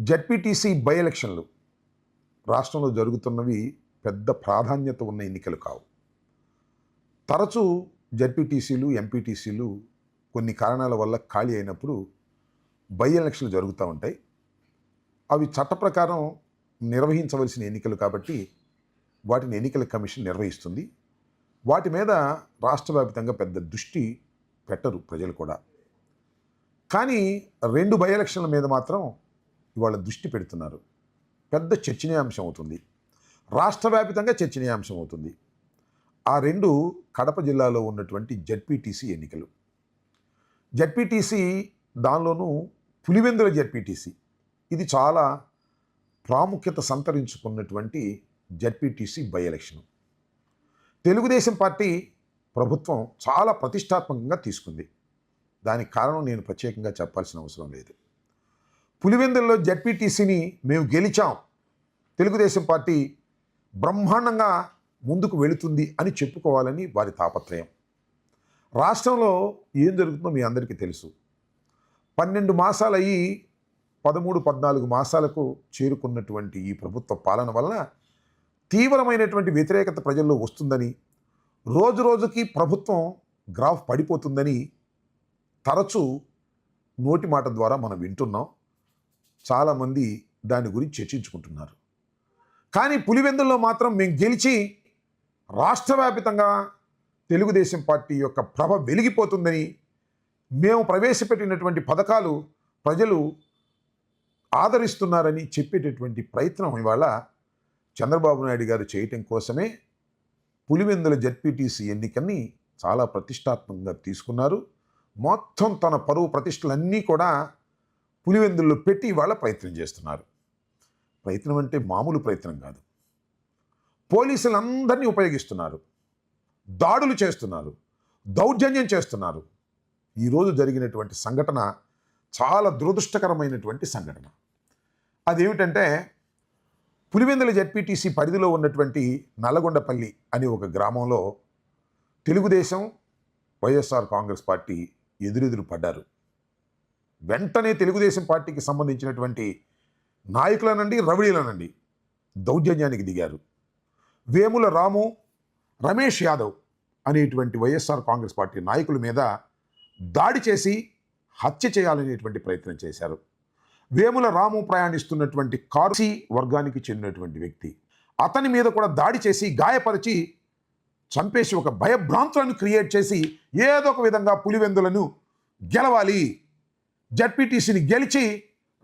ZPTC by ఎలక్షన్లు రాష్ట్రంలో జరుగుతున్నవి పెద్ద ప్రాధాన్యత ఉన్న ఎన్నికలు కావు. తరచూ జడ్పీటీసీలు ఎంపీటీసీలు కొన్ని కారణాల వల్ల ఖాళీ అయినప్పుడు బై ఎలక్షన్లు జరుగుతూ ఉంటాయి. అవి చట్ట ప్రకారం నిర్వహించవలసిన ఎన్నికలు కాబట్టి వాటిని ఎన్నికల కమిషన్ నిర్వహిస్తుంది. వాటి మీద రాష్ట్ర వ్యాప్తంగా పెద్ద దృష్టి పెట్టరు ప్రజలు కూడా. కానీ రెండు బై ఎలక్షన్ల మీద మాత్రం ఇవాళ దృష్టి పెడుతున్నారు. పెద్ద చర్చనీయాంశం అవుతుంది. రాష్ట్ర వ్యాపితంగా చర్చనీయాంశం అవుతుంది. ఆ రెండు కడప జిల్లాలో ఉన్నటువంటి జడ్పీటీసీ ఎన్నికలు. జడ్పీటీసీ దానిలోనూ పులివెందుల జడ్పీటీసీ. ఇది చాలా ప్రాముఖ్యత సంతరించుకున్నటువంటి ZPTC by election. Telugu Desam party ప్రభుత్వం చాలా ప్రతిష్టాత్మకంగా తీసుకుంది. దానికి కారణం నేను ప్రత్యేకంగా చెప్పాల్సిన అవసరం లేదు. పులివెందుల్లో జడ్పీటీసీని మేము గెలిచాం. తెలుగుదేశం పార్టీ బ్రహ్మాండంగా ముందుకు వెళుతుంది అని చెప్పుకోవాలని వారి తాపత్రయం. రాష్ట్రంలో ఏం జరుగుతుందో మీ అందరికీ తెలుసు. పన్నెండు మాసాలు అయ్యి పదమూడు పద్నాలుగు మాసాలకు చేరుకున్నటువంటి ఈ ప్రభుత్వ పాలన వల్ల తీవ్రమైనటువంటి వ్యతిరేకత ప్రజల్లో వస్తుందని రోజు రోజుకి ప్రభుత్వం గ్రాఫ్ పడిపోతుందని తరచూ నోటి మాట ద్వారా మనం వింటున్నాం. చాలామంది దాని గురించి చర్చించుకుంటున్నారు. కానీ పులివెందుల్లో మాత్రం మేము గెలిచి రాష్ట్రవ్యాపితంగా తెలుగుదేశం పార్టీ యొక్క ప్రభ వెలిగిపోతుందని మేము ప్రవేశపెట్టినటువంటి పథకాలు ప్రజలు ఆదరిస్తున్నారని చెప్పేటటువంటి ప్రయత్నం ఇవాళ చంద్రబాబు నాయుడు గారు చేయటం కోసమే పులివెందుల జడ్పీటీసీ ఎన్నికని చాలా ప్రతిష్టాత్మకంగా తీసుకున్నారు. మొత్తం తన పరువు ప్రతిష్టలన్నీ కూడా పులివెందుల్లో పెట్టి ఇవాళ ప్రయత్నం చేస్తున్నారు. ప్రయత్నం అంటే మామూలు ప్రయత్నం కాదు. పోలీసులందరినీ ఉపయోగిస్తున్నారు. దాడులు చేస్తున్నారు. దౌర్జన్యం చేస్తున్నారు. ఈరోజు జరిగినటువంటి సంఘటన చాలా దురదృష్టకరమైనటువంటి సంఘటన. అదేమిటంటే పులివెందుల జడ్పీటీసీ పరిధిలో ఉన్నటువంటి నల్లగొండపల్లి అనే ఒక గ్రామంలో తెలుగుదేశం వైఎస్ఆర్ కాంగ్రెస్ పార్టీ ఎదురెదురు పడ్డారు. వెంటనే తెలుగుదేశం పార్టీకి సంబంధించినటువంటి నాయకులనండి రవిడీలనండి దౌర్జన్యానికి దిగారు. వేముల రాము రమేష్ యాదవ్ అనేటువంటి వైఎస్ఆర్ కాంగ్రెస్ పార్టీ నాయకుల మీద దాడి చేసి హత్య చేయాలనేటువంటి ప్రయత్నం చేశారు. వేముల రాము ప్రయాణిస్తున్నటువంటి కార్సీ వర్గానికి చెందినటువంటి వ్యక్తి. అతని మీద కూడా దాడి చేసి గాయపరిచి చంపేసి ఒక భయభ్రాంతులను క్రియేట్ చేసి ఏదో ఒక విధంగా పులివెందులను గెలవాలి జడ్పీటీసీని గెలిచి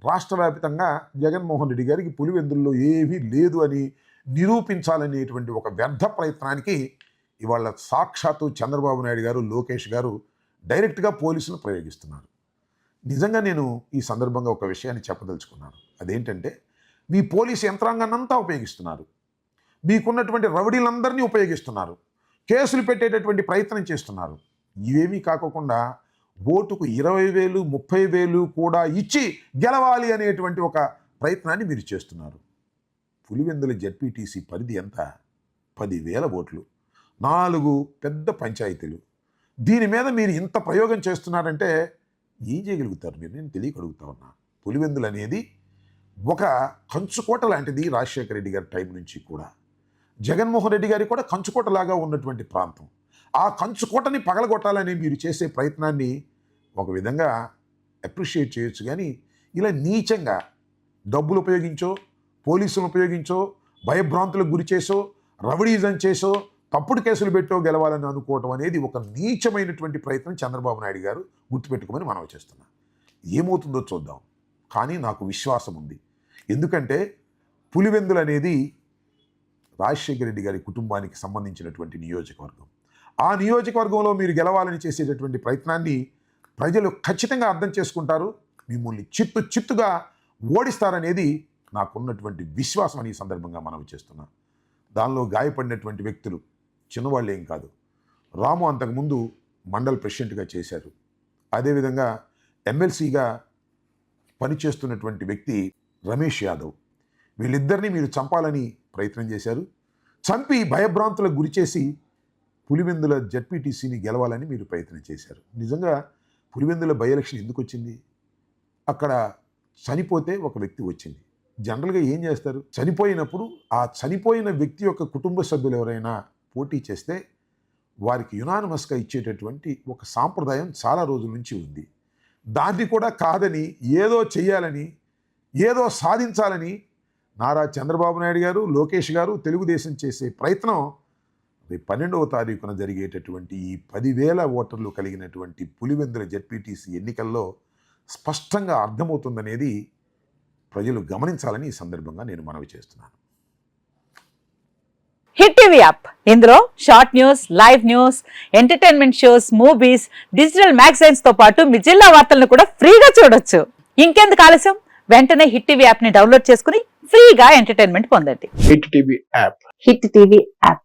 రాష్ట్ర వ్యాప్తంగా జగన్మోహన్ రెడ్డి గారికి పులివెందుల్లో ఏమీ లేదు అని నిరూపించాలనేటువంటి ఒక వ్యర్థ ప్రయత్నానికి ఇవాళ సాక్షాత్తు చంద్రబాబు నాయుడు గారు లోకేష్ గారు డైరెక్ట్గా పోలీసులు ప్రయోగిస్తున్నారు. నిజంగా నేను ఈ సందర్భంగా ఒక విషయాన్ని చెప్పదలుచుకున్నాను. అదేంటంటే మీ పోలీసు యంత్రాంగాన్నంతా ఉపయోగిస్తున్నారు. మీకున్నటువంటి రౌడీలందరినీ ఉపయోగిస్తున్నారు. కేసులు పెట్టేటటువంటి ప్రయత్నం చేస్తున్నారు. ఇవేమీ కాకోకుండా ఓటుకు ఇరవై వేలు ముప్పై వేలు కూడా ఇచ్చి గెలవాలి అనేటువంటి ఒక ప్రయత్నాన్ని మీరు చేస్తున్నారు. పులివెందుల జడ్పీటీసీ పరిధి ఎంత? పదివేల ఓట్లు. నాలుగు పెద్ద పంచాయతీలు. దీని మీద మీరు ఇంత ప్రయోగం చేస్తున్నారంటే ఏం చేయగలుగుతారు మీరు. నేను తెలియక అడుగుతా ఉన్నా. పులివెందులు అనేది ఒక కంచుకోట లాంటిది రాజశేఖర రెడ్డి గారి టైం నుంచి కూడా. జగన్మోహన్ రెడ్డి గారి కూడా కంచుకోటలాగా ఉన్నటువంటి ప్రాంతం. ఆ కంచుకోటని పగలగొట్టాలని మీరు చేసే ప్రయత్నాన్ని ఒక విధంగా అప్రిషియేట్ చేయొచ్చు. కానీ ఇలా నీచంగా డబ్బులు ఉపయోగించో పోలీసులను ఉపయోగించో భయభ్రాంతులకు గురి చేసో రవడీజం చేసో తప్పుడు కేసులు పెట్టో గెలవాలని అనుకోవటం అనేది ఒక నీచమైనటువంటి ప్రయత్నం చంద్రబాబు నాయుడు గారు గుర్తుపెట్టుకోమని మనం చేస్తున్నాం. ఏమవుతుందో చూద్దాం. కానీ నాకు విశ్వాసం ఉంది. ఎందుకంటే పులివెందులు అనేది రాజశేఖర రెడ్డి గారి కుటుంబానికి సంబంధించినటువంటి నియోజకవర్గం. ఆ నియోజకవర్గంలో మీరు గెలవాలని చేసేటటువంటి ప్రయత్నాన్ని ప్రజలు ఖచ్చితంగా అర్థం చేసుకుంటారు మిమ్మల్ని చిత్తు చిత్తుగా ఓడిస్తారనేది నాకున్నటువంటి విశ్వాసం అని ఈ సందర్భంగా మనం చేస్తున్నా. దానిలో గాయపడినటువంటి వ్యక్తులు చిన్నవాళ్ళు ఏం కాదు. రాము అంతకుముందు మండల్ ప్రెసిడెంట్గా చేశారు. అదేవిధంగా ఎమ్మెల్సీగా పనిచేస్తున్నటువంటి వ్యక్తి రమేష్ యాదవ్. వీళ్ళిద్దరినీ మీరు చంపాలని ప్రయత్నం చేశారు. చంపి భయభ్రాంతులకు గురిచేసి పులివెందుల జడ్పీటీసీని గెలవాలని మీరు ప్రయత్నం చేశారు. నిజంగా పులివెందుల బై ఎలక్షన్ ఎందుకు వచ్చింది అక్కడ చనిపోతే ఒక వ్యక్తి వచ్చింది. జనరల్గా ఏం చేస్తారు? చనిపోయినప్పుడు ఆ చనిపోయిన వ్యక్తి యొక్క కుటుంబ సభ్యులు ఎవరైనా పోటీ చేస్తే వారికి యునానిమస్గా ఇచ్చేటటువంటి ఒక సాంప్రదాయం చాలా రోజుల నుంచి ఉంది. దాన్ని కూడా కాదని ఏదో చెయ్యాలని ఏదో సాధించాలని నారా చంద్రబాబు నాయుడు గారు లోకేష్ గారు తెలుగుదేశం చేసే ప్రయత్నం రేపు పన్నెండవ తారీఖున జరిగేటటువంటి ఈ పదివేల ఓటర్లు కలిగినటువంటి పులివెందుల జడ్పీటీసీ ఎన్నికల్లో స్పష్టంగా అర్థమవుతుందనేది ప్రజలు గమనించాలని ఈ సందర్భంగా నేను మనవి చేస్తున్నాను. Hit TV app. ఇందులో short news live news entertainment shows movies digital మ్యాగజైన్స్తో పాటు మీ జిల్లా వార్తలను కూడా ఫ్రీగా చూడొచ్చు. ఇంకెందుకు ఆలస్యం? వెంటనే హిట్ టీవీ యాప్ని డౌన్లోడ్ చేసుకుని ఫ్రీగా ఎంటర్టైన్మెంట్ పొందండి. Hit TV app. Hit TV app.